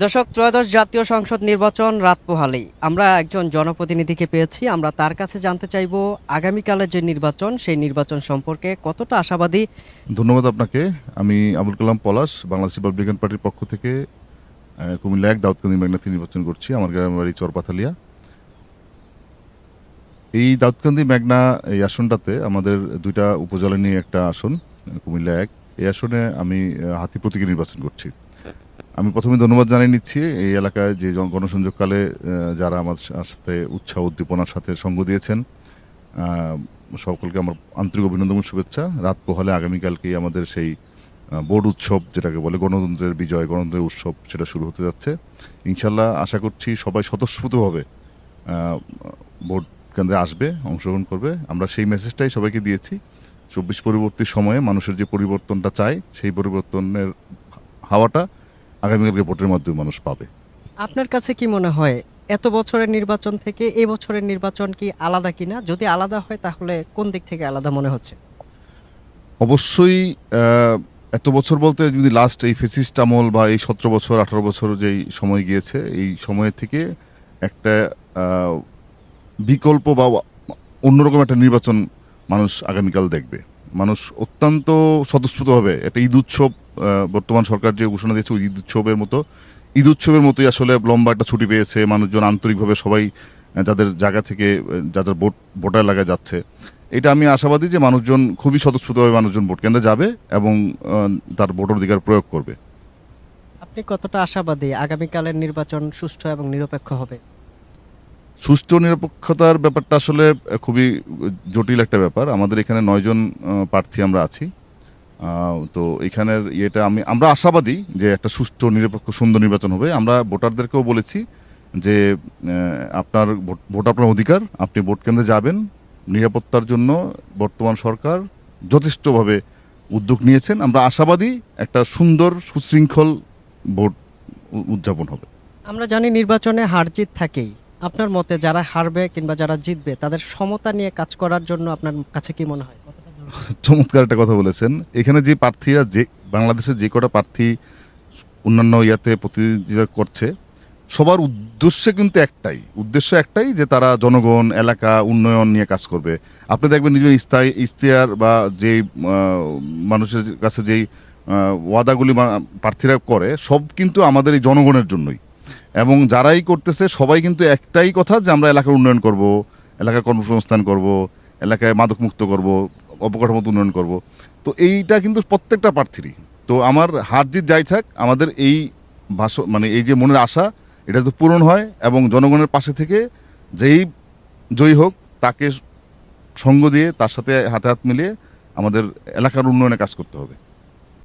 দর্শক, ত্রয়োদশ জাতীয় সংসদ নির্বাচন রাত পোহালেই। আমরা একজন জনপ্রতিনিধিকে পেয়েছি। আমরা তার কাছে জানতে চাইব আগামীকালের যে নির্বাচন, সেই নির্বাচন সম্পর্কে কতটা আশাবাদী? ধন্যবাদ আপনাকে। আমি আবুল কালাম পলাশ, বাংলাদেশ রিপাবলিকান পার্টির পক্ষ থেকে কুমিল্লা এক দাউদকান্দি মেঘনাথী নির্বাচন করছি। আমার গ্রামের বাড়ি চরপাথালিয়া। এই দাউদকান্দি মেঘনা এই আসনটাতে আমাদের দুইটা উপজেলা নিয়ে একটা আসন, কুমিল্লা এক। এই আসনে আমি হাতি প্রতীকে নির্বাচন করছি। আমি প্রথমে ধন্যবাদ জানিয়ে নিচ্ছি এই এলাকায় যে গণসংযোগকালে যারা আমার সাথে উৎসাহ উদ্দীপনার সাথে সঙ্গ দিয়েছেন সকলকে আমার আন্তরিক অভিনন্দন শুভেচ্ছা। রাত পোহালে আগামীকালকেই আমাদের সেই বোর্ড উৎসব, যেটাকে বলে গণতন্ত্রের বিজয়, গণতন্ত্রের উৎসব, সেটা শুরু হতে যাচ্ছে। ইনশাল্লাহ আশা করছি সবাই স্বতঃস্ফূর্তভাবে ভোট কেন্দ্রে আসবে, অংশগ্রহণ করবে। আমরা সেই মেসেজটাই সবাইকে দিয়েছি। চব্বিশ পরবর্তী সময়ে মানুষের যে পরিবর্তনটা চায়, সেই পরিবর্তনের হাওয়াটা আগামীকালকে ভোটের মাধ্যমে মানুষ পাবে। আপনার কাছে কি মনে হয় এত বছরের নির্বাচন থেকে এ বছরের নির্বাচন কি আলাদা কিনা? যদি আলাদা হয় তাহলে কোন দিক থেকে আলাদা মনে হচ্ছে? অবশ্যই এত বছর বলতে যদি লাস্ট এই ফেসিস্ট আমল বা এই সতেরো বছর আঠারো বছর যেই সময় গিয়েছে এই সময়ের থেকে একটা বিকল্প বা অন্যরকম একটা নির্বাচন মানুষ আগামীকাল দেখবে। মানুষ অত্যন্ত স্বতঃস্ফূর্তভাবে একটা ঈদ উৎসব বর্তমান সরকার যে ঘোষণা দিয়েছে ঈদ উৎসবের মতো, ঈদ উৎসবের মতোই আসলে লম্বা একটা ছুটি পেয়েছে, মানুষজন আন্তরিকভাবে সবাই যাদের জায়গা থেকে যাদের ভোট ভোটার এলাকায় যাচ্ছে। এটা আমি আশাবাদী যে মানুষজন খুবই স্বতঃস্ফূর্তভাবে মানুষজন ভোট কেন্দ্রে যাবে এবং তার ভোটার অধিকার প্রয়োগ করবে। আপনি কতটা আশাবাদী আগামীকালের নির্বাচন সুষ্ঠু এবং নিরপেক্ষ হবে? সুষ্ঠু নিরপেক্ষতার ব্যাপারটা আসলে খুবই জটিল একটা ব্যাপার। আমাদের এখানে নয়জন প্রার্থী আমরা আছি। তো এখানের ইয়েটা আমি, আমরা আশাবাদী যে একটা সুষ্ঠু, নিরপেক্ষ, সুন্দর নির্বাচন হবে। আমরা ভোটারদেরকেও বলেছি যে আপনার ভোট ভোট আপনার অধিকার, আপনি ভোট কেন্দ্রে যাবেন। নিরাপত্তার জন্য বর্তমান সরকার যথেষ্টভাবে উদ্যোগ নিয়েছেন। আমরা আশাবাদী একটা সুন্দর, সুশৃঙ্খল ভোট উদযাপন হবে। আমরা জানি নির্বাচনে হার জিত থাকেই। আপনার মতে যারা হারবে কিংবা যারা জিতবে, তাদের সমতা নিয়ে কাজ করার জন্য আপনার কাছে কি মনে হয়? চমৎকার একটা কথা বলেছেন। এখানে যে প্রার্থীরা, যে বাংলাদেশের যে কটা প্রার্থী অন্যান্য ইয়াতে প্রতিযোগিতা করছে, সবার উদ্দেশ্য কিন্তু একটাই। উদ্দেশ্য একটাই যে তারা জনগণ, এলাকা, উন্নয়ন নিয়ে কাজ করবে। আপনি দেখবেন নিজের ইস্তায় ইশতেহার বা যেই মানুষের কাছে যেই ওয়াদাগুলি প্রার্থীরা করে, সব কিন্তু আমাদের এই জনগণের জন্যই। এবং যারাই করতেছে, সবাই কিন্তু একটাই কথা যে আমরা এলাকার উন্নয়ন করব এলাকায় কর্মসংস্থান করব, এলাকায় মাদক মুক্ত করব অবকাঠামো উন্নয়ন করব। তো এইটা কিন্তু প্রত্যেকটা প্রার্থীরই। তো আমার হার জিত যাই থাক, আমাদের এই ভাষ মানে এই যে মনের আশা, এটা তো পূরণ হয় এবং জনগণের পাশে থেকে যেই জয়ী হোক, তাকে সঙ্গ দিয়ে, তার সাথে হাতে হাত মিলিয়ে আমাদের এলাকার উন্নয়নে কাজ করতে হবে।